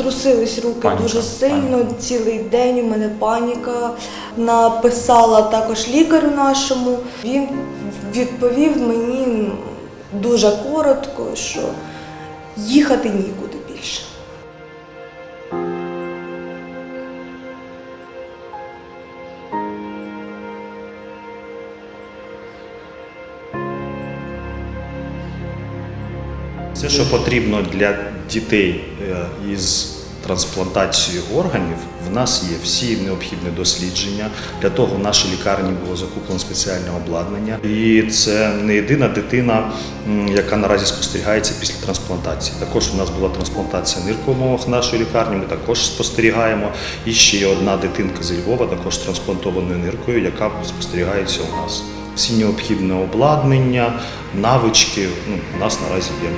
трусились руки Паніка, дуже сильно. паніка. Цілий день у мене паніка. Написала також лікарю нашому. Він відповів мені дуже коротко, що їхати нікуди більше. Все, що потрібно для дітей е, із трансплантацією органів, в нас є всі необхідні дослідження. Для того в нашій лікарні було закуплено спеціальне обладнання. І це не єдина дитина, яка наразі спостерігається після трансплантації. Також у нас була трансплантація нирки в умовах нашої лікарні. Ми також спостерігаємо. І ще є одна дитинка зі Львова, також трансплантованою ниркою, яка спостерігається у нас. Всі необхідне обладнання, навички ну, у нас наразі є.